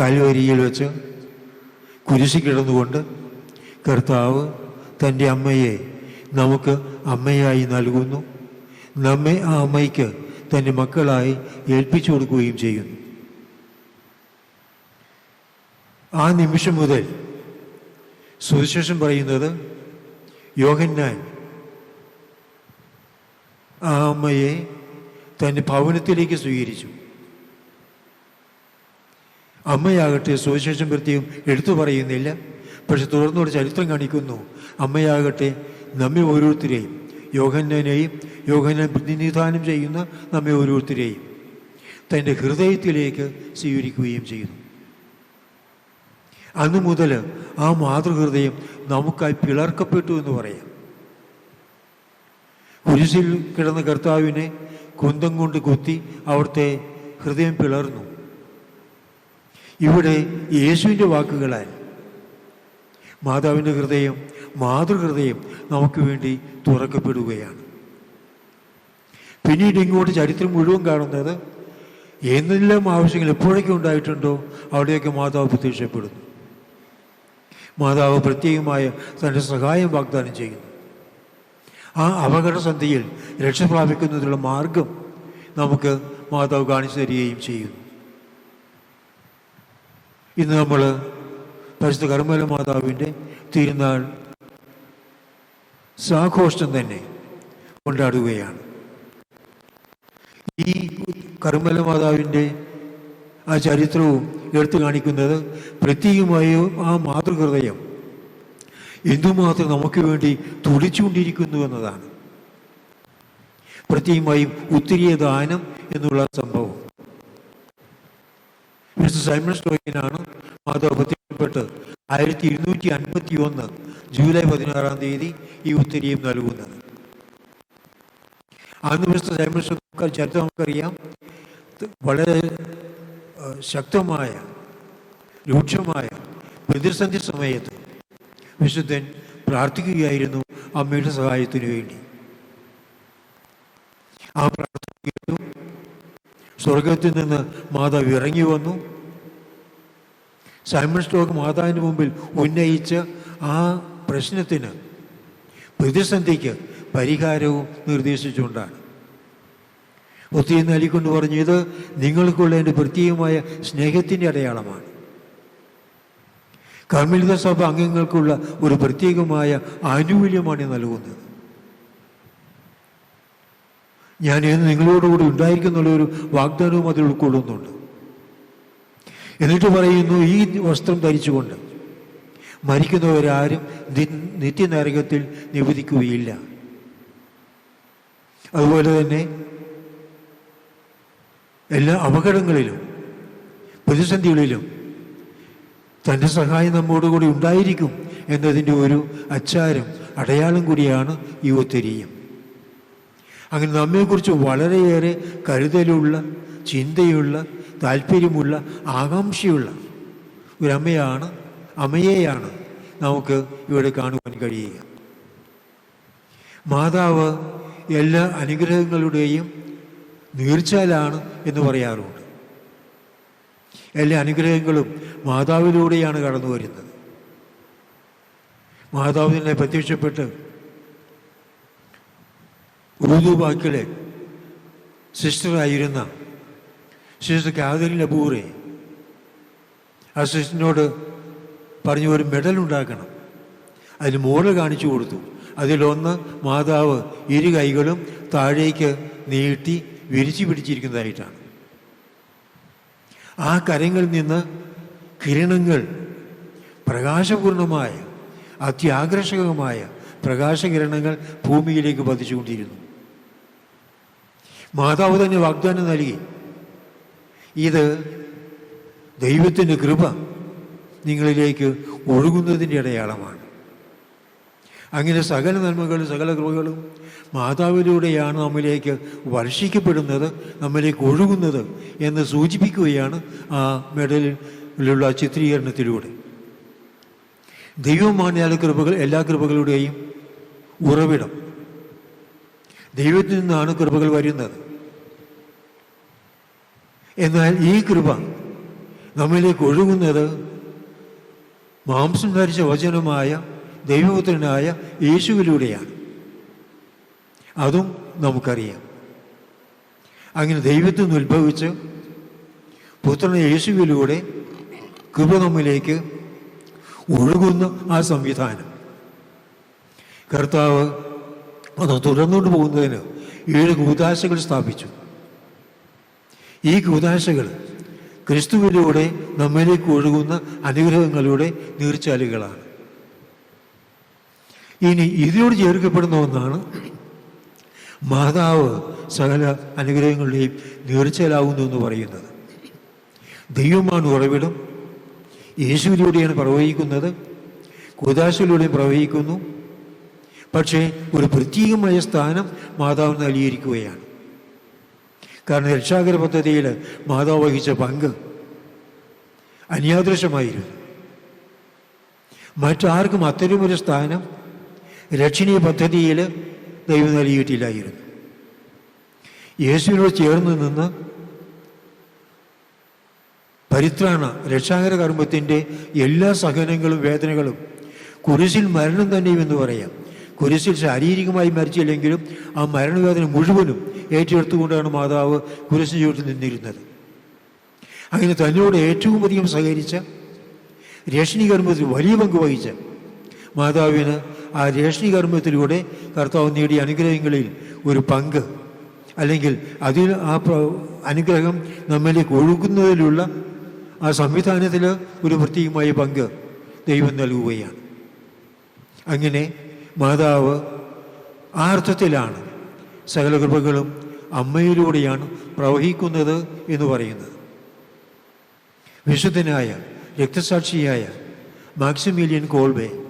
കാൽവരിയിൽ വെച്ച് കുരിശി കിടന്നുകൊണ്ട് കർത്താവ് തന്റെ അമ്മയെ നമുക്ക് അമ്മയായി നൽകുന്നു. നമ്മെ ആ അമ്മയ്ക്ക് തന്റെ മക്കളായി ഏൽപ്പിച്ചു കൊടുക്കുകയും ചെയ്യുന്നു. ആ നിമിഷം മുതൽ സുവിശേഷം പറയുന്നത് യോഹന്നാൻ ആ അമ്മയെ തന്റെ ഭവനത്തിലേക്ക് സ്വീകരിച്ചു. അമ്മയാകട്ടെ സുവിശേഷം വൃത്തിയും എടുത്തു പറയുന്നില്ല. പക്ഷെ തുടർന്നോട് ചരിത്രം കാണിക്കുന്നു. അമ്മയാകട്ടെ നമ്മെ ഓരോരുത്തരെയും യോഹന്നനെയും യോഹന്നാൻ പ്രതിനിധാനം ചെയ്യുന്ന നമ്മെ ഓരോരുത്തരെയും തന്റെ ഹൃദയത്തിലേക്ക് സ്വീകരിക്കുകയും ചെയ്യുന്നു. അന്ന് മുതൽ ആ മാതൃഹൃദയം നമുക്കായി പിളർക്കപ്പെട്ടു എന്ന് പറയാം. കുരിശിൽ കിടന്ന കർത്താവിനെ കുന്തം കൊണ്ട് കുത്തി അവിടുത്തെ ഹൃദയം പിളർന്നു. ഇവിടെ യേശുവിന്റെ വാക്കുകളാൽ മാതാവിന്റെ ഹൃദയം മാതൃഹൃദയം നമുക്ക് വേണ്ടി തുറക്കപ്പെടുകയാണ്. പിന്നീട് ഇങ്ങോട്ട് ചരിത്രം മുഴുവൻ കാണുന്നത് എന്തെല്ലാം ആവശ്യങ്ങൾ എപ്പോഴൊക്കെ ഉണ്ടായിട്ടുണ്ടോ അവിടെയൊക്കെ മാതാവ് പ്രത്യക്ഷപ്പെടുന്നു. മാതാവ് പ്രത്യേകമായ തന്റെ സഹായം വാഗ്ദാനം ചെയ്യുന്നു. ആ അപകടസന്ധിയിൽ രക്ഷ പ്രാപിക്കുന്നതിനുള്ള മാർഗം നമുക്ക് മാതാവ് കാണിച്ചു തരികയും ചെയ്യുന്നു. ഇന്ന് നമ്മൾ പരിശുദ്ധ കർമ്മല മാതാവിന്റെ തിരുനാൾ സാഘോഷം തന്നെ കൊണ്ടാടുകയാണ്. ഈ കർമ്മല മാതാവിന്റെ ആ ചരിത്രവും എടുത്തു കാണിക്കുന്നത് പ്രത്യേകമായ ആ മാതൃഹൃദയം എന്തുമാത്രം നമുക്ക് വേണ്ടി തുടിച്ചുകൊണ്ടിരിക്കുന്നു എന്നതാണ്. പ്രത്യേകമായും ഒത്തിരിയ ദാനം എന്നുള്ള സംഭവം. മിസ്റ്റർ സൈമൺ സ്റ്റോയിനാണ് പ്രത്യക്ഷപ്പെട്ട് ആയിരത്തി ഇരുന്നൂറ്റി അൻപത്തി ഒന്ന് ജൂലൈ പതിനാറാം തീയതി ഈ ഉത്തരീയം നൽകുന്നത്. അന്ന് മിസ്റ്റർ സൈമൺ സ്റ്റോക്ക് ചരിത്രം നമുക്കറിയാം. വളരെ ശക്തമായ രൂക്ഷമായ പ്രതിസന്ധി സമയത്ത് വിശുദ്ധൻ പ്രാർത്ഥിക്കുകയായിരുന്നു അമ്മയുടെ സഹായത്തിനു വേണ്ടി. ആ പ്രാർത്ഥന കേട്ടു സ്വർഗത്തിൽ നിന്ന് മാതാവ് ഇറങ്ങി വന്നു. സൈമൺ സ്റ്റോക്ക് മാതാവിന് മുമ്പിൽ ഉന്നയിച്ച ആ പ്രശ്നത്തിന് പ്രതിസന്ധിക്ക് പരിഹാരവും നിർദ്ദേശിച്ചുകൊണ്ടാണ്. ഒത്തിരി നൽകിക്കൊണ്ട് പറഞ്ഞു ഇത് നിങ്ങൾക്കുള്ള എന്റെ പ്രത്യേകമായ സ്നേഹത്തിന്റെ അടയാളമാണ്. കർമ്മിലിത സഭ അംഗങ്ങൾക്കുള്ള ഒരു പ്രത്യേകമായ ആനുകൂല്യമാണ് നൽകുന്നത്. ഞാൻ ഇന്ന് നിങ്ങളോടുകൂടി ഉണ്ടായിരിക്കുന്നുള്ള ഒരു വാഗ്ദാനവും അതിൽ ഉൾക്കൊള്ളുന്നുണ്ട്. എന്നിട്ട് പറയുന്നു ഈ വസ്ത്രം ധരിച്ചുകൊണ്ട് മരിക്കുന്നവരാരും നിത്യനരകത്തിൽ നിവദിക്കുകയില്ല അതുപോലെ തന്നെ എല്ലാ അപകടങ്ങളിലും പ്രതിസന്ധികളിലും തന്റെ സഹായം നമ്മോടുകൂടി ഉണ്ടായിരിക്കും എന്നതിന്റെ ഒരു അച്ചാരം അടയാളം കൂടിയാണ് ഈ ഒത്തിരിയും അങ്ങനെ നമ്മെക്കുറിച്ച് വളരെയേറെ കരുതലുള്ള ചിന്തയുള്ള താല്പര്യമുള്ള ആകാംക്ഷയുള്ള ഒരമ്മയാണ് അമ്മയെയാണ് നമുക്ക് ഇവിടെ കാണുവാൻ കഴിയുക. മാതാവ് എല്ലാ അനുഗ്രഹങ്ങളുടെയും നീർച്ചാലാണ് എന്ന് പറയാറുണ്ട്. എല്ലാ അനുഗ്രഹങ്ങളും മാതാവിലൂടെയാണ് കടന്നു വരുന്നത് മാതാവിനെ പ്രത്യക്ഷപ്പെട്ട് ഉറുദു വാക്കിലെ സിസ്റ്ററായിരുന്ന സിസ്റ്റർ കാതലിൻ അബൂറെ ആ സിസ്റ്ററിനോട് പറഞ്ഞു ഒരു മെഡൽ ഉണ്ടാക്കണം. അതിന് മോഡൽ കാണിച്ചു കൊടുത്തു. അതിലൊന്ന് മാതാവ് ഇരു കൈകളും താഴേക്ക് നീട്ടി വിരിച്ചു പിടിച്ചിരിക്കുന്നതായിട്ടാണ്. ആ കരങ്ങളിൽ നിന്ന് കിരണങ്ങൾ പ്രകാശപൂർണമായ അത്യാകർഷകമായ പ്രകാശകിരണങ്ങൾ ഭൂമിയിലേക്ക് പതിച്ചുകൊണ്ടിരുന്നു. മാതാവ് തന്നെ വാഗ്ദാനം നൽകി. ഇത് ദൈവത്തിന്റെ കൃപ നിങ്ങളിലേക്ക് ഒഴുകുന്നതിന്റെ അടയാളമാണ്. അങ്ങനെ സകല നന്മകളും സകല കൃപകളും മാതാവിലൂടെയാണ് നമ്മിലേക്ക് വർഷിക്കപ്പെടുന്നത് നമ്മിലേക്ക് ഒഴുകുന്നത് എന്ന് സൂചിപ്പിക്കുകയാണ് ആ മെഡലിലുള്ള ചിത്രീകരണത്തിലൂടെ. ദൈവമാണ് എല്ലാ കൃപകൾ എല്ലാ കൃപകളുടെയും ഉറവിടം. ദൈവത്തിൽ നിന്നാണ് കൃപകൾ വരുന്നത്. എന്നാൽ ഈ കൃപ നമ്മിലേക്ക് ഒഴുകുന്നത് മാംസം ധരിച്ച വചനമായ ദൈവപുത്രനായ യേശുവിലൂടെയാണ്. അതും നമുക്കറിയാം. അങ്ങനെ ദൈവത്തിൽ നിന്ന് ഉത്ഭവിച്ച് പുത്രൻ യേശുവിലൂടെ കൃപ നമ്മിലേക്ക് ഒഴുകുന്ന ആ സംവിധാനം. കർത്താവ് അത് തുടർന്നുകൊണ്ട് പോകുന്നതിന് ഏഴ് കൂതാശകൾ സ്ഥാപിച്ചു. ഈ കൂതാശകൾ ക്രിസ്തുവിലൂടെ നമ്മിലേക്ക് ഒഴുകുന്ന അനുഗ്രഹങ്ങളുടെ നീർച്ചാലുകളാണ്. ഇനി ഇതിനോട് ചേർക്കപ്പെടുന്ന ഒന്നാണ് മാതാവ് സകല അനുഗ്രഹങ്ങളുടെയും നീർച്ചലാവുന്നു എന്ന് പറയുന്നത്. ദൈവമാണ് ഉറവിടം. യേശുവിലൂടെയാണ് പ്രവഹിക്കുന്നത്. കുദാശയിലൂടെയും പ്രവഹിക്കുന്നു. പക്ഷേ ഒരു പ്രത്യേകമായ സ്ഥാനം മാതാവ് നൽകിയിരിക്കുകയാണ്. കാരണം രക്ഷാകര പദ്ധതിയിൽ മാതാവ് വഹിച്ച പങ്ക് അന്യാദൃശമായിരുന്നു മറ്റാർക്കും അത്തരമൊരു സ്ഥാനം രക്ഷണീയ പദ്ധതിയിൽ ദൈവം നൽകിയിട്ടില്ലായിരുന്നു. യേശുവിനോട് ചേർന്ന് നിന്ന് പരിത്രാണ രക്ഷാകര കർമ്മത്തിന്റെ എല്ലാ സഹനങ്ങളും വേദനകളും കുരിശിൽ മരണം തന്നെയും എന്ന് പറയാം. കുരിശിൽ ശാരീരികമായി മരിച്ചില്ലെങ്കിലും ആ മരണവേദന മുഴുവനും ഏറ്റെടുത്തുകൊണ്ടാണ് മാതാവ് കുരിശിന് ചുവട്ടിൽ നിന്നിരുന്നത്. അങ്ങനെ തന്നോട് ഏറ്റവും അധികം സഹകരിച്ച രേഷണി കർമ്മത്തിൽ വലിയ പങ്ക് വഹിച്ച മാതാവിന് ആ രേഷണി കർമ്മത്തിലൂടെ കർത്താവ് നേടിയ അനുഗ്രഹങ്ങളിൽ ഒരു പങ്ക് അല്ലെങ്കിൽ അതിൽ ആ അനുഗ്രഹം നമ്മിലേക്ക് ഒഴുകുന്നതിലുള്ള ആ സംവിധാനത്തിൽ ഒരു പ്രത്യേകമായ പങ്ക് ദൈവം നൽകുകയാണ്. അങ്ങനെ മാതാവ് ആർത്ഥത്തിലാണ് സകല കൃപകളും അമ്മയിലൂടെയാണ് പ്രവഹിക്കുന്നത് എന്ന് പറയുന്നത്. വിശുദ്ധനായ രക്തസാക്ഷിയായ മാക്സിമിലിയൻ കോൾബെ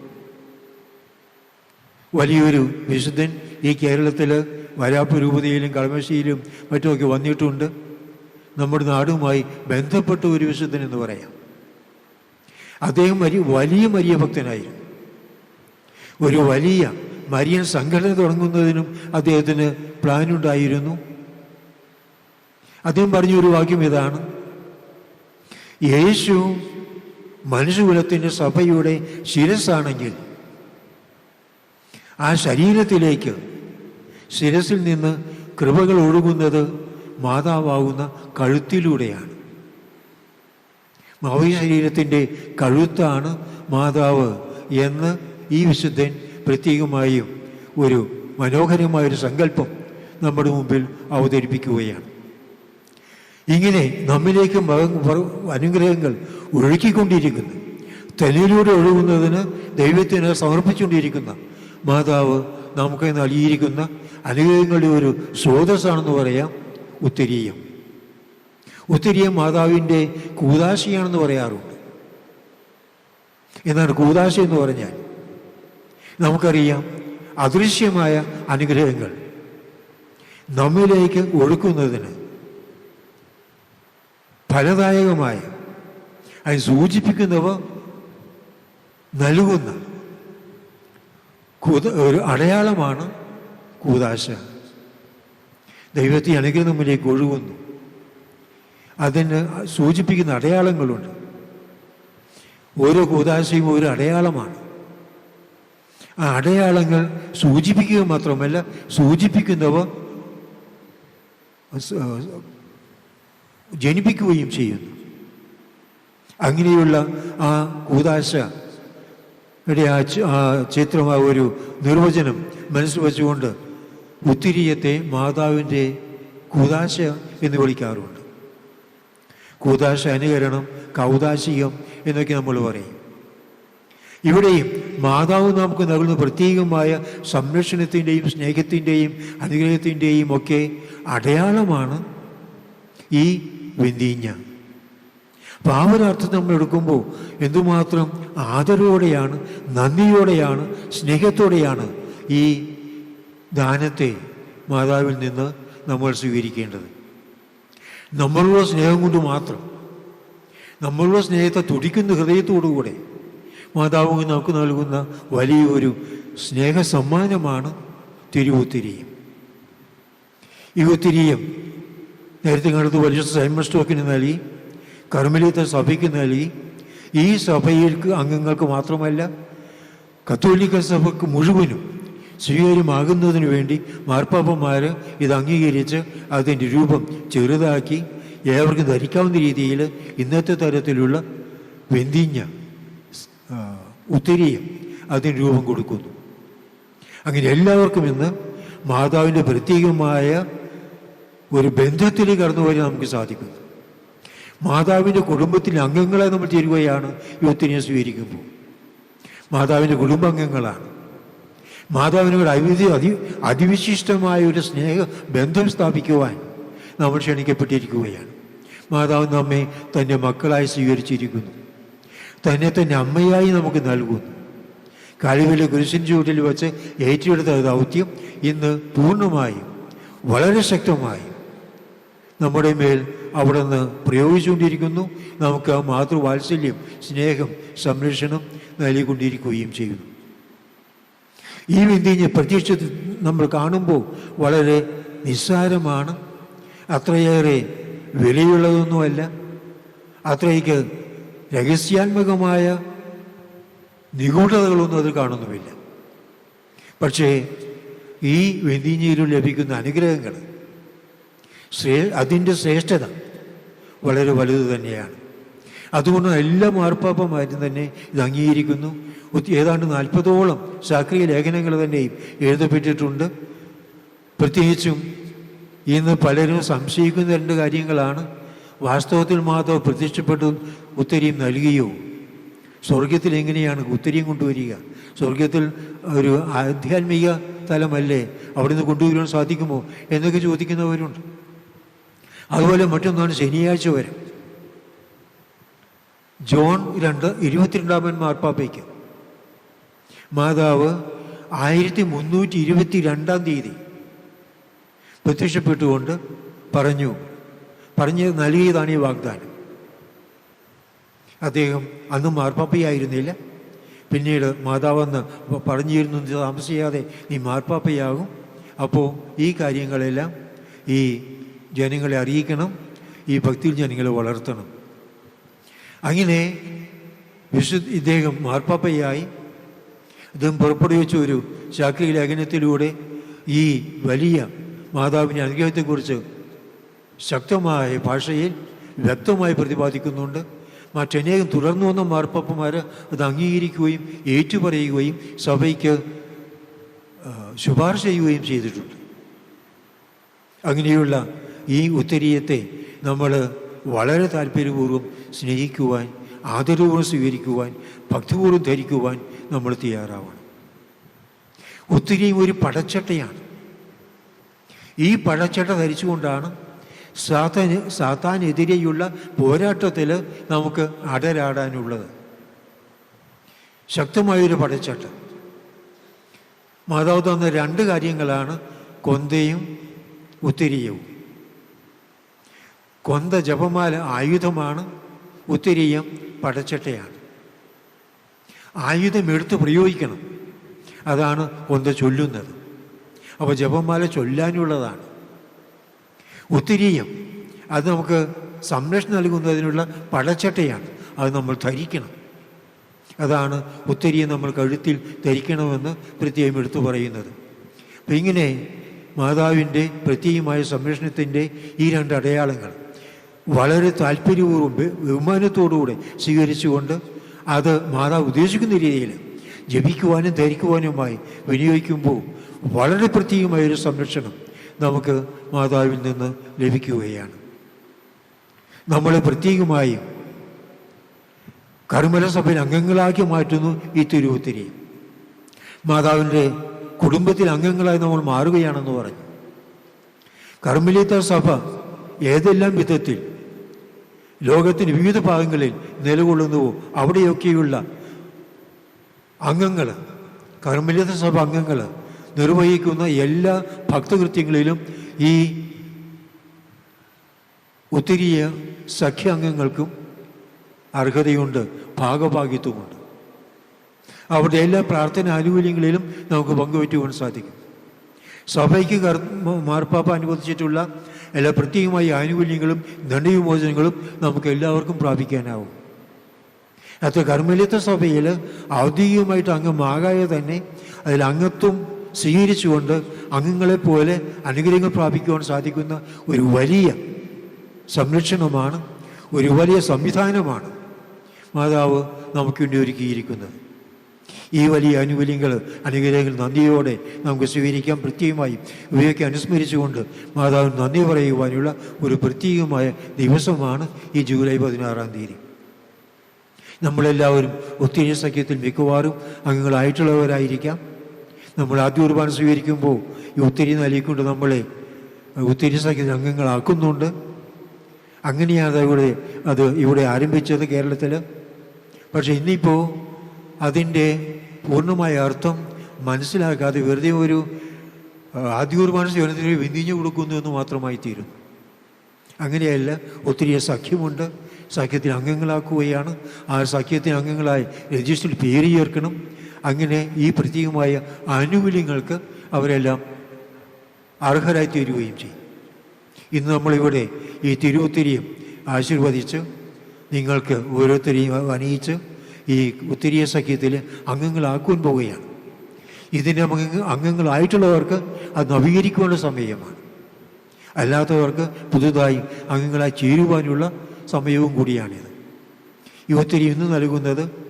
വലിയൊരു വിശുദ്ധൻ ഈ കേരളത്തിൽ വരാപ്പ് രൂപതയിലും കളമശ്ശേരിയിലും മറ്റുമൊക്കെ വന്നിട്ടുണ്ട്. നമ്മുടെ നാടുമായി ബന്ധപ്പെട്ട ഒരു വിശുദ്ധൻ എന്ന് പറയാം. അദ്ദേഹം വലിയ വലിയ മരിയ ഭക്തനായിരുന്നു. ഒരു വലിയ മരിയൻ സംഘടന തുടങ്ങുന്നതിനും അദ്ദേഹത്തിന് പ്ലാനുണ്ടായിരുന്നു. അദ്ദേഹം പറഞ്ഞ ഒരു വാക്യം ഇതാണ്. യേശു മനുഷ്യകുലത്തിന്റെ സഭയുടെ ശിരസ്സാണെങ്കിൽ ആ ശരീരത്തിലേക്ക് ശിരസിൽ നിന്ന് കൃപകൾ ഒഴുകുന്നത് മാതാവാകുന്ന കഴുത്തിലൂടെയാണ്. മാവി ശരീരത്തിന്റെ കഴുത്താണ് മാതാവ് എന്ന് ഈ വിശുദ്ധൻ പ്രത്യേകമായും ഒരു മനോഹരമായൊരു സങ്കല്പം നമ്മുടെ മുമ്പിൽ അവതരിപ്പിക്കുകയാണ്. ഇങ്ങനെ നമ്മിലേക്ക് അനുഗ്രഹങ്ങൾ ഒഴുക്കിക്കൊണ്ടിരിക്കുന്നു തലയിലൂടെ ഒഴുകുന്നതിന് ദൈവത്തിന് സമർപ്പിച്ചുകൊണ്ടിരിക്കുന്ന മാതാവ് നമുക്ക് നൽകിയിരിക്കുന്ന അനുഗ്രഹങ്ങളുടെ ഒരു സ്രോതസ്സാണെന്ന് പറയാം ഉത്തരീയം. ഉത്തരീയം മാതാവിന്റെ കൂതാശിയാണെന്ന് പറയാറുണ്ട്. എന്നാൽ കൂതാശി എന്ന് പറഞ്ഞാൽ? നമുക്കറിയാം അദൃശ്യമായ അനുഗ്രഹങ്ങൾ നമ്മിലേക്ക് ഒഴുക്കുന്നതിന് ഫലദായകമായ അത് സൂചിപ്പിക്കുന്നവ നൽകുന്ന കൂത ഒരു അടയാളമാണ് കൂതാശ. ദൈവത്തെ അനുഗ്രഹം മുന്നിലേക്ക് ഒഴുകുന്നു. അതിന് സൂചിപ്പിക്കുന്ന അടയാളങ്ങളുണ്ട്. ഓരോ കൂതാശയും ഒരു അടയാളമാണ്. ആ അടയാളങ്ങൾ സൂചിപ്പിക്കുക മാത്രമല്ല സൂചിപ്പിക്കുന്നവ ജനിപ്പിക്കുകയും ചെയ്യുന്നു. അങ്ങനെയുള്ള ആ കൂതാശ ആ ചിത്രം ഒരു നിർവചനം മനസ്സിൽ വെച്ചുകൊണ്ട് ഉത്തിരിയത്തെ മാതാവിന്റെ കൂതാശ എന്ന് വിളിക്കാറുണ്ട്. കൂതാശ അനുകരണം കൗതാശികം എന്നൊക്കെ നമ്മൾ പറയും. ഇവിടെയും മാതാവ് നമുക്ക് നൽകുന്ന പ്രത്യേകമായ സംരക്ഷണത്തിന്റെയും സ്നേഹത്തിന്റെയും അനുഗ്രഹത്തിന്റെയും ഒക്കെ അടയാളമാണ് ഈ വെന്തീഞ്ഞ. അപ്പം ആ നമ്മൾ എടുക്കുമ്പോൾ എന്തുമാത്രം ആദരവോടെയാണ് നന്ദിയോടെയാണ് സ്നേഹത്തോടെയാണ് ഈ ദാനത്തെ മാതാവിൽ നിന്ന് നമ്മൾ സ്വീകരിക്കേണ്ടത്. നമ്മളുടെ സ്നേഹം കൊണ്ട് മാത്രം. നമ്മളുടെ സ്നേഹത്തെ തുടിക്കുന്ന ഹൃദയത്തോടുകൂടെ മാതാവ് നമുക്ക് നൽകുന്ന വലിയൊരു സ്നേഹ സമ്മാനമാണ് തിരുവുത്തിരിയും ഈ ഉത്തിരിയും നേരത്തെ കണ്ടത് വലിയ സൈമൺ സ്റ്റോക്കിന് നൽകി കർമ്മലീത്ത സഭയ്ക്ക് നൽകി. ഈ സഭയിൽ അംഗങ്ങൾക്ക് മാത്രമല്ല കത്തോലിക്ക സഭയ്ക്ക് മുഴുവനും സ്വീകാര്യമാകുന്നതിന് വേണ്ടി മാർപ്പാപ്പന്മാർ ഇത് അംഗീകരിച്ച് അതിന്റെ രൂപം ചെറുതാക്കി ഏവർക്കും ധരിക്കാവുന്ന രീതിയിൽ ഇന്നത്തെ തരത്തിലുള്ള വെന്തിഞ്ഞ ഉത്തരീയം അതിന് രൂപം കൊടുക്കുന്നു. അങ്ങനെ എല്ലാവർക്കും ഇന്ന് മാതാവിന്റെ പ്രത്യേകമായ ഒരു ബന്ധത്തിൽ കടന്നു വരാൻ നമുക്ക് സാധിക്കുന്നു. മാതാവിന്റെ കുടുംബത്തിലെ അംഗങ്ങളെ നമ്മൾ ചേരുകയാണ് ഒത്തിരിയെ സ്വീകരിക്കുമ്പോൾ. മാതാവിന്റെ കുടുംബാംഗങ്ങളാണ്. മാതാവിനോട് അവിധി അതി അതിവിശിഷ്ടമായ ഒരു സ്നേഹ ബന്ധം സ്ഥാപിക്കുവാൻ നമ്മൾ ക്ഷണിക്കപ്പെട്ടിരിക്കുകയാണ്. മാതാവ് നമ്മെ തന്റെ മക്കളായി സ്വീകരിച്ചിരിക്കുന്നു. തന്നെ തന്നെ അമ്മയായി നമുക്ക് നൽകുന്നു. കഴിവിലെ കുരിശിൻ ചൂട്ടിൽ വെച്ച് ഏറ്റെടുത്ത ദൗത്യം ഇന്ന് പൂർണമായും വളരെ ശക്തമായും നമ്മുടെ മേൽ അവിടെ നിന്ന് പ്രയോഗിച്ചുകൊണ്ടിരിക്കുന്നു. നമുക്ക് ആ മാതൃവാത്സല്യം സ്നേഹം സംരക്ഷണം നൽകിക്കൊണ്ടിരിക്കുകയും ചെയ്യുന്നു. ഈ വിന്തിഞ്ഞ് പ്രത്യക്ഷത്തിൽ നമ്മൾ കാണുമ്പോൾ വളരെ നിസ്സാരമാണ്. അത്രയേറെ വിലയുള്ളതൊന്നുമല്ല. അത്രയ്ക്ക് രഹസ്യാത്മകമായ നിഗൂഢതകളൊന്നും അത് കാണുന്നുമില്ല. പക്ഷേ ഈ വെന്തിഞ്ഞിയിലും ലഭിക്കുന്ന അനുഗ്രഹങ്ങൾ ശ്രേ അതിന്റെ ശ്രേഷ്ഠത വളരെ വലുത് തന്നെയാണ്. അതുകൊണ്ട് എല്ലാ മാർപ്പാപ്പന്മാരും തന്നെ ഇത് അംഗീകരിക്കുന്നു. ഏതാണ്ട് നാൽപ്പതോളം ശാക്രീയ ലേഖനങ്ങൾ തന്നെയും എഴുതപ്പെട്ടിട്ടുണ്ട്. പ്രത്യേകിച്ചും ഇന്ന് പലരും സംശയിക്കുന്ന രണ്ട് കാര്യങ്ങളാണ്. വാസ്തവത്തിൽ മാധവ് പ്രത്യക്ഷപ്പെട്ടു ഉത്തരീം നൽകിയോ? സ്വർഗത്തിൽ എങ്ങനെയാണ് ഉത്തരീം കൊണ്ടുവരിക? സ്വർഗത്തിൽ ഒരു ആധ്യാത്മിക തലമല്ലേ അവിടെ നിന്ന് കൊണ്ടുവരുവാൻ സാധിക്കുമോ എന്നൊക്കെ ചോദിക്കുന്നവരുണ്ട്. അതുപോലെ മറ്റൊന്നാണ് ശനിയാഴ്ച വരെ. ജോൺ രണ്ട് ഇരുപത്തിരണ്ടാമൻ മാർപ്പാപ്പയ്ക്ക്. മാതാവ് ആയിരത്തി മുന്നൂറ്റി ഇരുപത്തി രണ്ടാം തീയതി പ്രത്യക്ഷപ്പെട്ടുകൊണ്ട് പറഞ്ഞു പറഞ്ഞ് നൽകിയതാണ് ഈ വാഗ്ദാനം. അദ്ദേഹം അന്ന് മാർപ്പാപ്പയായിരുന്നില്ല. പിന്നീട് മാതാവെന്ന് പറഞ്ഞിരുന്നു താമസിയാതെ നീ മാർപ്പാപ്പയാകും. അപ്പോൾ ഈ കാര്യങ്ങളെല്ലാം ഈ ജനങ്ങളെ അറിയിക്കണം ഈ ഭക്തിയിൽ ജനങ്ങളെ വളർത്തണം. അങ്ങനെ വിശു ഇദ്ദേഹം മാർപ്പാപ്പയായി. ഇദ്ദേഹം പുറപ്പെടുവിച്ച ഒരു ശാക്തി ലേഖനത്തിലൂടെ ഈ വലിയ മാതാവിന്റെ അനുഗ്രഹത്തെക്കുറിച്ച് ശക്തമായ ഭാഷയിൽ വ്യക്തമായി പ്രതിപാദിക്കുന്നുണ്ട്. മറ്റനേകം തുടർന്നു വന്ന മാർപ്പാപ്പന്മാർ അത് അംഗീകരിക്കുകയും ഏറ്റുപറയുകയും സഭയ്ക്ക് ശുപാർശ ചെയ്യുകയും ചെയ്തിട്ടുണ്ട്. അങ്ങനെയുള്ള ഈ ഉത്തരീയത്തെ നമ്മൾ വളരെ താല്പര്യപൂർവം സ്നേഹിക്കുവാൻ ആദരപൂർവം സ്വീകരിക്കുവാൻ ഭക്തിപൂർവം ധരിക്കുവാൻ നമ്മൾ തയ്യാറാവണം. ഒത്തിരി ഒരു പടച്ചട്ടയാണ്. ഈ പടച്ചട്ട ധരിച്ചുകൊണ്ടാണ് സാത്താന് സാത്താനെതിരെയുള്ള പോരാട്ടത്തിൽ നമുക്ക് അടരാടാനുള്ളത്. ശക്തമായൊരു പടച്ചട്ടം. മാതാവ് തന്ന രണ്ട് കാര്യങ്ങളാണ് കൊന്തയും ഉത്തിരിയവും. കൊന്ത ജപമാല ആയുധമാണ് ഉത്തിരിയം പടച്ചട്ടയാണ്. ആയുധം എടുത്ത് പ്രയോഗിക്കണം. അതാണ് കൊന്ത ചൊല്ലുന്നത്. അപ്പോൾ ജപമാല ചൊല്ലാനുള്ളതാണ്. ഉത്തിരീയം അത് നമുക്ക് സംരക്ഷണം നൽകുന്നതിനുള്ള പടച്ചട്ടയാണ്. അത് നമ്മൾ ധരിക്കണം. അതാണ് ഒത്തിരിയും നമ്മൾ കഴുത്തിൽ ധരിക്കണമെന്ന് പ്രത്യേകം എടുത്തു പറയുന്നത്. അപ്പം ഇങ്ങനെ മാതാവിന്റെ പ്രത്യേകമായ സംരക്ഷണത്തിന്റെ ഈ രണ്ട് അടയാളങ്ങൾ വളരെ താല്പര്യപൂർവം ബഹു- ബഹുമാനത്തോടുകൂടെ സ്വീകരിച്ചുകൊണ്ട് അത് മാതാവ് ഉദ്ദേശിക്കുന്ന രീതിയിൽ ജപിക്കുവാനും ധരിക്കുവാനുമായി വിനിയോഗിക്കുമ്പോൾ വളരെ പ്രത്യേകമായൊരു സംരക്ഷണം. നമുക്ക് മാതാവിൽ നിന്ന് ലഭിക്കുകയാണ്. നമ്മൾ പ്രത്യേകമായും കർമ്മല സഭയിൽ അംഗങ്ങളാക്കി മാറ്റുന്നു ഈ തിരുവത്തിരി. മാതാവിന്റെ കുടുംബത്തിൽ അംഗങ്ങളായി നമ്മൾ മാറുകയാണെന്ന് പറഞ്ഞു. കർമ്മലീത്ത സഭ ഏതെല്ലാം വിധത്തിൽ ലോകത്തിന്റെ വിവിധ ഭാഗങ്ങളിൽ നിലകൊള്ളുന്നുവോ അവിടെയൊക്കെയുള്ള അംഗങ്ങൾ കർമ്മലീത സഭ അംഗങ്ങൾ നിർവഹിക്കുന്ന എല്ലാ ഭക്തകൃത്യങ്ങളിലും ഈ ഒത്തിരിയ സഖ്യാംഗങ്ങൾക്കും അർഹതയുണ്ട് ഭാഗഭാഗിത്വമുണ്ട് അവരുടെ എല്ലാ പ്രാർത്ഥന ആനുകൂല്യങ്ങളിലും നമുക്ക് പങ്കുവയ്ക്കുവാൻ സാധിക്കും. സഭയ്ക്ക് കർമ്മ മാർപ്പാപ്പ അനുവദിച്ചിട്ടുള്ള എല്ലാ പ്രത്യേകമായ ആനുകൂല്യങ്ങളും ദണ്ഡവിമോചനങ്ങളും നമുക്ക് എല്ലാവർക്കും പ്രാപിക്കാനാവും. അത് കർമ്മലിത്ത സഭയിൽ ഔദ്യോഗികമായിട്ട് അംഗമാകാതെ തന്നെ അതിൽ അംഗത്വം സ്വീകരിച്ചുകൊണ്ട് അംഗങ്ങളെപ്പോലെ അനുഗ്രഹങ്ങൾ പ്രാപിക്കുവാൻ സാധിക്കുന്ന ഒരു വലിയ സംരക്ഷണമാണ് ഒരു വലിയ സംവിധാനമാണ് മാതാവ് നമുക്ക് വേണ്ടി ഒരുക്കിയിരിക്കുന്നത്. ഈ വലിയ ആനുകൂല്യങ്ങൾ അനുഗ്രഹങ്ങൾ നന്ദിയോടെ നമുക്ക് സ്വീകരിക്കാൻ പ്രത്യേകമായി ഇവയൊക്കെ അനുസ്മരിച്ചുകൊണ്ട് മാതാവിന് നന്ദി പറയുവാനുള്ള ഒരു പ്രത്യേകമായ ദിവസമാണ് ഈ ജൂലൈ പതിനാറാം തീയതി. നമ്മളെല്ലാവരും ഒത്തിരി സഖ്യത്തിൽ മിക്കവാറും അംഗങ്ങളായിട്ടുള്ളവരായിരിക്കാം. നമ്മൾ ആദ്യ കുർബാന സ്വീകരിക്കുമ്പോൾ ഈ ഒത്തിരി നൽകിക്കൊണ്ട് നമ്മളെ ഒത്തിരി സഖ്യത്തിൽ അംഗങ്ങളാക്കുന്നുണ്ട്. അങ്ങനെയാണ് ഇവിടെ അത് ഇവിടെ ആരംഭിച്ചത് കേരളത്തിൽ പക്ഷെ ഇന്നിപ്പോൾ അതിന്റെ പൂർണമായ അർത്ഥം മനസ്സിലാക്കാതെ വെറുതെ ഒരു ആദ്യ കുർബാന സേവനത്തിന് വിന്തിഞ്ഞു കൊടുക്കുന്നു എന്ന് മാത്രമായി തീരുന്നു അങ്ങനെയല്ല ഒത്തിരി സഖ്യമുണ്ട്. സഖ്യത്തിന് അംഗങ്ങളാക്കുകയാണ്. ആ സഖ്യത്തിന് അംഗങ്ങളായി രജിസ്റ്ററിൽ പേര് ചേർക്കണം. അങ്ങനെ ഈ പ്രത്യേകമായ ആനുകൂല്യങ്ങൾക്ക് അവരെല്ലാം അർഹരായി തീരുകയും ചെയ്യും. ഇന്ന് നമ്മളിവിടെ ഈ തിരുവുത്തിരിയും ആശീർവദിച്ച് നിങ്ങൾക്ക് ഓരോരുത്തരെയും അണിയിച്ച് ഈ ഉത്തിരിയ സഖ്യത്തിൽ അംഗങ്ങളാക്കുവാൻ പോവുകയാണ്. ഇതിന്റെ അംഗ അംഗങ്ങളായിട്ടുള്ളവർക്ക് അത് നവീകരിക്കുവാനുള്ള സമയമാണ്. അല്ലാത്തവർക്ക് പുതുതായി അംഗങ്ങളായി ചേരുവാനുള്ള സമയവും കൂടിയാണിത്. ഈ ഒത്തിരി ഇന്ന് നൽകുന്നത്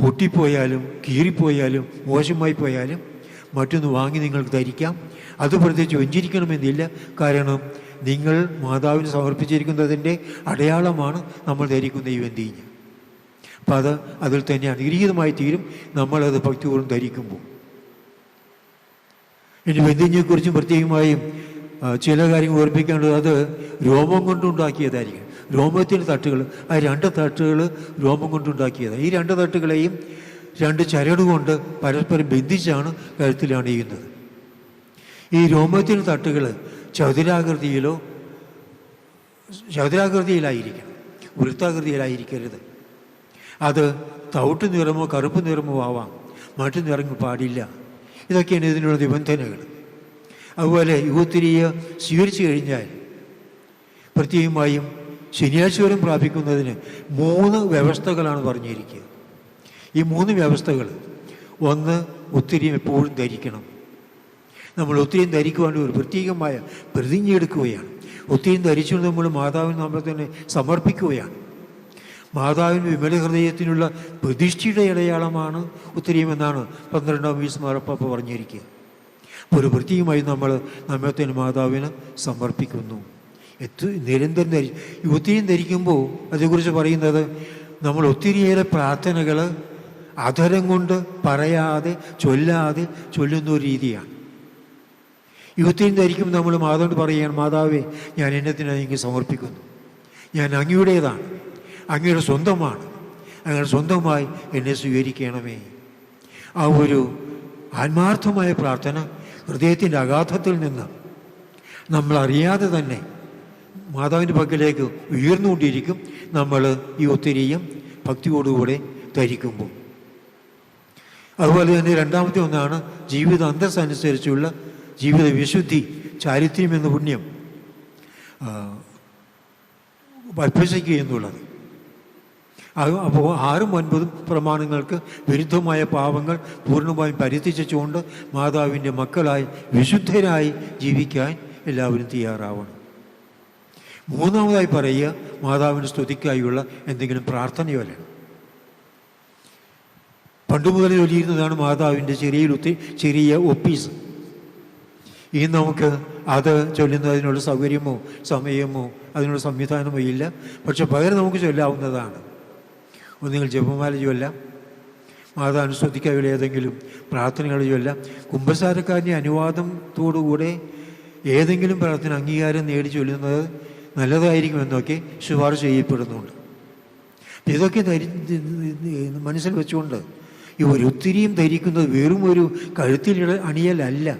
പൊട്ടിപ്പോയാലും കീറിപ്പോയാലും മോശമായി പോയാലും മറ്റൊന്ന് വാങ്ങി നിങ്ങൾക്ക് ധരിക്കാം. അത് പ്രത്യേകിച്ച് വെഞ്ചിരിക്കണമെന്നില്ല. കാരണം നിങ്ങൾ മാതാവിന് സമർപ്പിച്ചിരിക്കുന്നതിന്റെ അടയാളമാണ് നമ്മൾ ധരിക്കുന്ന ഈ വെന്തീഞ്ഞ് അപ്പം അത് അതിൽ തന്നെ അനുഗ്രഹീതമായി തീരും. നമ്മളത് ഭക്തിപൂർവം ധരിക്കുമ്പോൾ. ഇനി വെന്തീഞ്ഞെക്കുറിച്ചും പ്രത്യേകമായും ചില കാര്യങ്ങൾ ഓർമ്മിക്കേണ്ടത് അത് രോമം കൊണ്ടുണ്ടാക്കിയതായിരിക്കും രോമത്തിന്റെ തട്ടുകൾ. ആ രണ്ട് തട്ടുകൾ രോമം കൊണ്ടുണ്ടാക്കിയതാണ് ഈ രണ്ട് തട്ടുകളെയും രണ്ട് ചരട് കൊണ്ട് പരസ്പരം ബന്ധിച്ചാണ് കഴുത്തിൽ അണിയുന്നത്. ഈ രോമത്തിന്റെ തട്ടുകൾ ചതുരാകൃതിയിലോ ചതുരാകൃതിയിലായിരിക്കണം. വൃത്താകൃതിയിലായിരിക്കരുത്. അത് തവിട്ട് നിറമോ കറുപ്പ് നിറമോ ആവാം. മറ്റു നിറങ്ങൾ പാടില്ല. ഇതൊക്കെയാണ് ഇതിനുള്ള നിബന്ധനകൾ. അതുപോലെ യുവത്തിരിയെ സ്വീകരിച്ചു കഴിഞ്ഞാൽ പ്രത്യേകമായും ശനിയാഴ്ചവരം പ്രാപിക്കുന്നതിന് മൂന്ന് വ്യവസ്ഥകളാണ് പറഞ്ഞിരിക്കുക. ഈ മൂന്ന് വ്യവസ്ഥകൾ ഒന്ന് ഒത്തിരിയും എപ്പോഴും ധരിക്കണം. നമ്മൾ ഒത്തിരിയും ധരിക്കുവാൻ ഒരു പ്രത്യേകമായ പ്രതിജ്ഞ എടുക്കുകയാണ്. ഒത്തിരിയും ധരിച്ചുകൊണ്ട് നമ്മൾ മാതാവിന് നമ്മളെ തന്നെ സമർപ്പിക്കുകയാണ്. മാതാവിന് വിമല ഹൃദയത്തിനുള്ള പ്രതിഷ്ഠയുടെ ഇടയാളമാണ് ഉത്തരീയമെന്നാണ് പന്ത്രണ്ടാം വയസ്സ് മാറപ്പാപ്പ പറഞ്ഞിരിക്കുക. ഒരു വൃത്തിയുമായി നമ്മൾ നമ്മെ തന്നെ മാതാവിന് സമർപ്പിക്കുന്നു. എത്തു നിരന്തരം ധരി ഒത്തിരി ധരിക്കുമ്പോൾ അതേക്കുറിച്ച് പറയുന്നത് നമ്മൾ ഒത്തിരിയേറെ പ്രാർത്ഥനകൾ അധരം കൊണ്ട് പറയാതെ ചൊല്ലാതെ ചൊല്ലുന്ന ഒരു രീതിയാണ്. ഈ ഒത്തിരിയും ധരിക്കുമ്പോൾ നമ്മൾ മാതാവിനോട് പറയുകയാണ് മാതാവേ ഞാൻ എന്നത്തിനായി എനിക്ക് സമർപ്പിക്കുന്നു. ഞാൻ അങ്ങയുടേതാണ്. അങ്ങയുടെ സ്വന്തമാണ്. അങ്ങയുടെ സ്വന്തമായി എന്നെ സ്വീകരിക്കണമേ. ആ ഒരു ആത്മാർത്ഥമായ പ്രാർത്ഥന ഹൃദയത്തിന്റെ അഗാധത്തിൽ നിന്ന് നമ്മളറിയാതെ തന്നെ മാതാവിന്റെ പക്കലേക്ക് ഉയർന്നുകൊണ്ടിരിക്കും. നമ്മൾ ഈ ഒത്തിരിയും ഭക്തിയോടുകൂടെ ധരിക്കുമ്പോൾ. അതുപോലെ തന്നെ രണ്ടാമത്തെ ഒന്നാണ് ജീവിത അന്തസ് അനുസരിച്ചുള്ള ജീവിത വിശുദ്ധി ചാരിത്ര്യം എന്ന പുണ്യം അഭ്യസിക്കുക എന്നുള്ളത്. അപ്പോൾ ആറും ഒൻപതും പ്രമാണങ്ങൾക്ക് വിരുദ്ധമായ പാവങ്ങൾ പൂർണമായും പരിധിച്ചുകൊണ്ട് മാതാവിന്റെ മക്കളായി വിശുദ്ധരായി ജീവിക്കാൻ എല്ലാവരും തയ്യാറാവണം. മൂന്നാമതായി പറയുക മാതാവിന് സ്തുതിക്കായുള്ള എന്തെങ്കിലും പ്രാർത്ഥനയോ പണ്ട് മുതലേ ചൊല്ലിയിരുന്നതാണ് മാതാവിന്റെ ചെറിയ ഒത്തി ചെറിയ ഒപ്പീസ് ഈ നമുക്ക് അത് ചൊല്ലുന്നതിനുള്ള സൗകര്യമോ സമയമോ അതിനുള്ള സംവിധാനമോ ഇല്ല. പക്ഷെ പകരം നമുക്ക് ചൊല്ലാവുന്നതാണ്. ഒന്നുകിൽ ജപമാല ചൊല്ലാം. മാതാവിന് സ്തുതിക്കാവില്ല ഏതെങ്കിലും പ്രാർത്ഥനകൾ ചൊല്ലാം. കുംഭസാരക്കാരന്റെ അനുവാദത്തോടുകൂടെ ഏതെങ്കിലും പ്രാർത്ഥന അംഗീകാരം നേടി ചൊല്ലുന്നത് നല്ലതായിരിക്കുമെന്നൊക്കെ ശുപാർശ ചെയ്യപ്പെടുന്നുണ്ട്. ഇതൊക്കെ ധരി മനസ്സിൽ വെച്ചുകൊണ്ട് ഈ ഒരു ഒത്തിരിയും ധരിക്കുന്നത് വെറും ഒരു കഴുത്തിൽ അണിയലല്ല.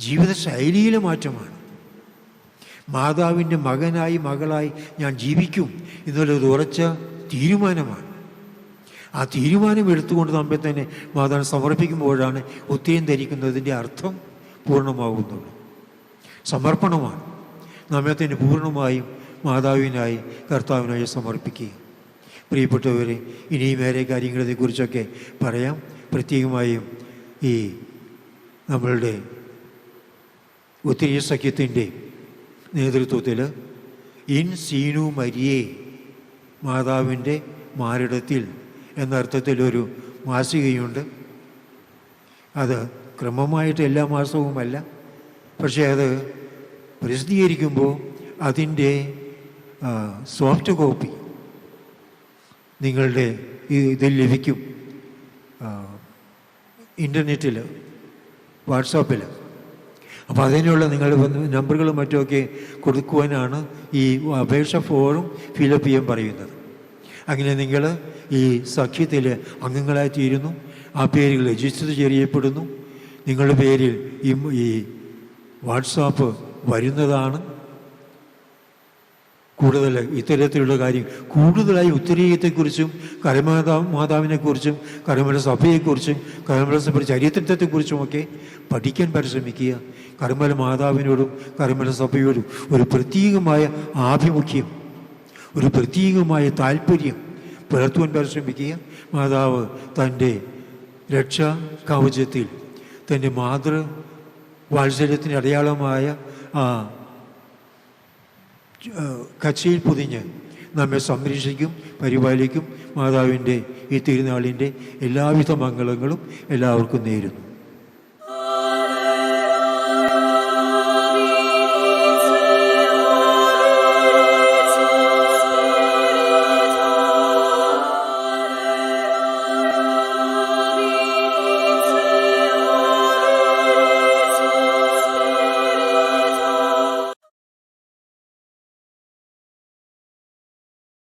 ജീവിത ശൈലിയിലെ മാറ്റമാണ്. മാതാവിന്റെ മകനായി മകളായി ഞാൻ ജീവിക്കും എന്നുള്ളത് ഉറച്ച തീരുമാനമാണ്. ആ തീരുമാനം എടുത്തുകൊണ്ട് നമ്മെ തന്നെ മാതാവിനെ സമർപ്പിക്കുമ്പോഴാണ് ഒത്തിരിയും ധരിക്കുന്നതിന്റെ അർത്ഥം പൂർണമാകുന്നുള്ളൂ. സമർപ്പണമാണ്. നമ്മെ തന്നെ പൂർണമായും മാതാവിനായി കർത്താവിനായി സമർപ്പിക്കുക പ്രിയപ്പെട്ടവരെ ഇനിയും വേറെ കാര്യങ്ങളെക്കുറിച്ചൊക്കെ പറയാം. പ്രത്യേകമായും ഈ നമ്മളുടെ ഒത്തിരി സഖ്യത്തിന്റെ നേതൃത്വത്തിൽ ഇൻ സീനു മരിയെ മാതാവിന്റെ മാരിടത്തിൽ എന്ന അർത്ഥത്തിലൊരു മാസികയുണ്ട്. അത് ക്രമമായിട്ട് എല്ലാ മാസവുമല്ല. പക്ഷേ അത് പ്രസിദ്ധീകരിക്കുമ്പോൾ അതിന്റെ സോഫ്റ്റ് കോപ്പി നിങ്ങളുടെ ഇതിൽ ലഭിക്കും. ഇന്റർനെറ്റിൽ വാട്സാപ്പിൽ. അപ്പോൾ അതിനുള്ള നിങ്ങളുടെ നമ്പറുകളും മറ്റുമൊക്കെ കൊടുക്കുവാനാണ് ഈ അപേക്ഷ ഫോറും ഫിലപ്പ് ചെയ്യാൻ പറയുന്നത്. അങ്ങനെ നിങ്ങൾ ഈ സഖ്യത്തിൽ അംഗങ്ങളായി തീരുന്നു ആ പേരുകൾ രജിസ്റ്റർ ചെയ്യപ്പെടുന്നു. നിങ്ങളുടെ പേരിൽ ഈ വാട്സാപ്പ് വരുന്നതാണ് കൂടുതൽ ഇത്തരത്തിലുള്ള കാര്യം. കൂടുതലായി ഉത്തരീയത്തെക്കുറിച്ചും കരമാതാ മാതാവിനെക്കുറിച്ചും കരമല സഭയെക്കുറിച്ചും കരമല സഭയുടെ ചരിത്രത്തെക്കുറിച്ചുമൊക്കെ പഠിക്കാൻ പരിശ്രമിക്കുക. കരമല മാതാവിനോടും കരമല സഭയോടും ഒരു പ്രത്യേകമായ ആഭിമുഖ്യം ഒരു പ്രത്യേകമായ താല്പര്യം പുലർത്തുവാൻ പരിശ്രമിക്കുക. മാതാവ് തന്റെ രക്ഷാ കവചത്തിൽ തന്റെ മാതൃ വാത്സല്യത്തിന്റെ അടയാളമായ കച്ചയിൽ പൊതിഞ്ഞ് നമ്മെ സംരക്ഷിക്കും പരിപാലിക്കും. മാതാവിന്റെ ഈ തിരുനാളിന്റെ എല്ലാവിധ മംഗളങ്ങളും എല്ലാവർക്കും നേരുന്നു.